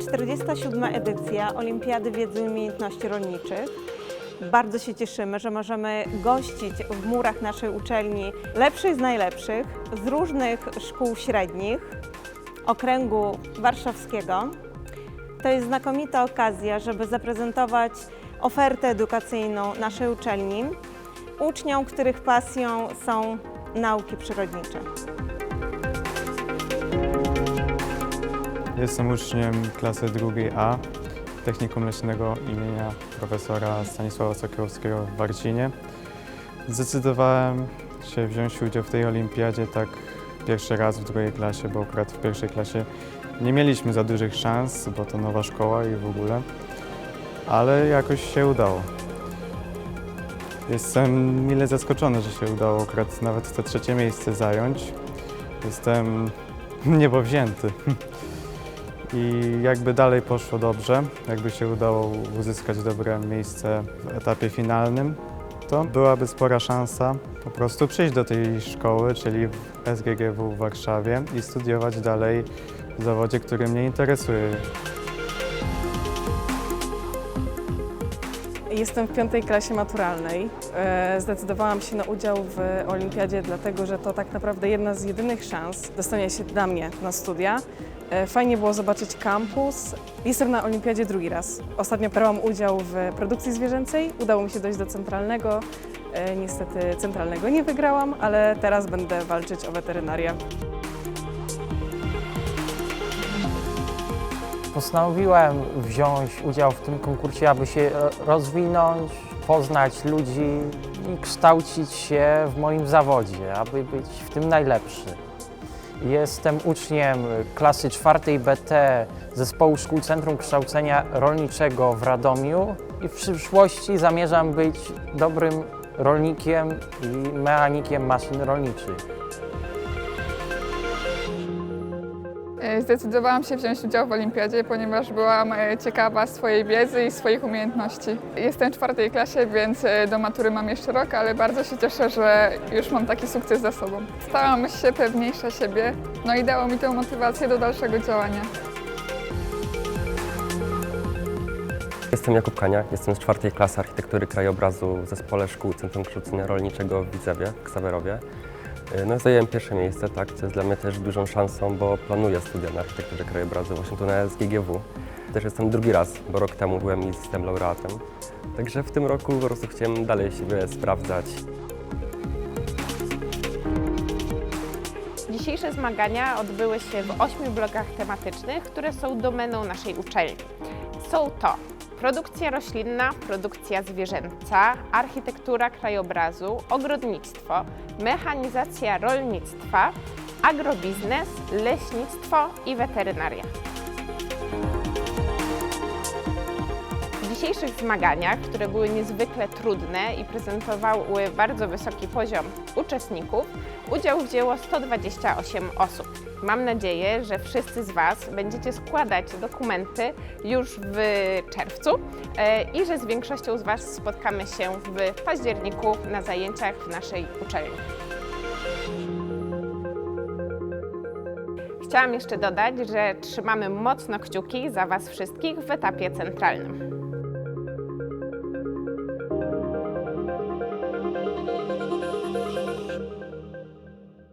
47. edycja Olimpiady Wiedzy i Umiejętności Rolniczych. Bardzo się cieszymy, że możemy gościć w murach naszej uczelni lepszych z najlepszych z różnych szkół średnich okręgu warszawskiego. To jest znakomita okazja, żeby zaprezentować ofertę edukacyjną naszej uczelni uczniom, których pasją są nauki przyrodnicze. Jestem uczniem klasy drugiej A Technikum Leśnego imienia profesora Stanisława Sokołowskiego w Warcinie. Zdecydowałem się wziąć udział w tej olimpiadzie tak pierwszy raz w drugiej klasie, bo akurat w pierwszej klasie nie mieliśmy za dużych szans, bo to nowa szkoła i w ogóle, ale jakoś się udało. Jestem mile zaskoczony, że się udało akurat nawet to trzecie miejsce zająć. Jestem niebowzięty. I jakby dalej poszło dobrze, jakby się udało uzyskać dobre miejsce w etapie finalnym, to byłaby spora szansa po prostu przyjść do tej szkoły, czyli SGGW w Warszawie i studiować dalej w zawodzie, który mnie interesuje. Jestem w piątej klasie maturalnej. E, Zdecydowałam się na udział w olimpiadzie, dlatego że to tak naprawdę jedna z jedynych szans dostania się dla mnie na studia. E, Fajnie było zobaczyć kampus. Jestem na olimpiadzie drugi raz. Ostatnio brałam udział w produkcji zwierzęcej. Udało mi się dojść do centralnego. E, Niestety centralnego nie wygrałam, ale teraz będę walczyć o weterynarię. Postanowiłem wziąć udział w tym konkursie, aby się e, rozwinąć, poznać ludzi i kształcić się w moim zawodzie, aby być w tym najlepszy. Jestem uczniem klasy czwartej BT Zespołu Szkół Centrum Kształcenia Rolniczego w Radomiu i w przyszłości zamierzam być dobrym rolnikiem i mechanikiem maszyn rolniczych. Zdecydowałam się wziąć udział w olimpiadzie, ponieważ byłam e, ciekawa swojej wiedzy i swoich umiejętności. Jestem w czwartej klasie, więc e, do matury mam jeszcze rok, ale bardzo się cieszę, że już mam taki sukces za sobą. Stałam się pewniejsza siebie, no i dało mi tę motywację do dalszego działania. Jestem Jakub Kania, jestem z czwartej klasy architektury krajobrazu w Zespole Szkół Centrum Kształcenia Rolniczego w Widzewie, Ksawerowie. Y, No, zajęłem pierwsze miejsce, tak, co jest dla mnie też dużą szansą, bo planuję studia na architekturze krajobrazu właśnie tu na SGGW. Też jestem drugi raz, bo rok temu byłem i jestem laureatem. Także w tym roku po prostu chciałem dalej siebie sprawdzać. Dzisiejsze zmagania odbyły się w ośmiu blokach tematycznych, które są domeną naszej uczelni. Są to produkcja roślinna, produkcja zwierzęca, architektura krajobrazu, ogrodnictwo, mechanizacja rolnictwa, agrobiznes, leśnictwo i weterynaria. Dzisiejszych zmaganiach, które były niezwykle trudne i prezentowały bardzo wysoki poziom uczestników, udział wzięło 128 osób. Mam nadzieję, że wszyscy z Was będziecie składać dokumenty już w czerwcu e, i że z większością z Was spotkamy się w październiku na zajęciach w naszej uczelni. Chciałam jeszcze dodać, że trzymamy mocno kciuki za Was wszystkich w etapie centralnym.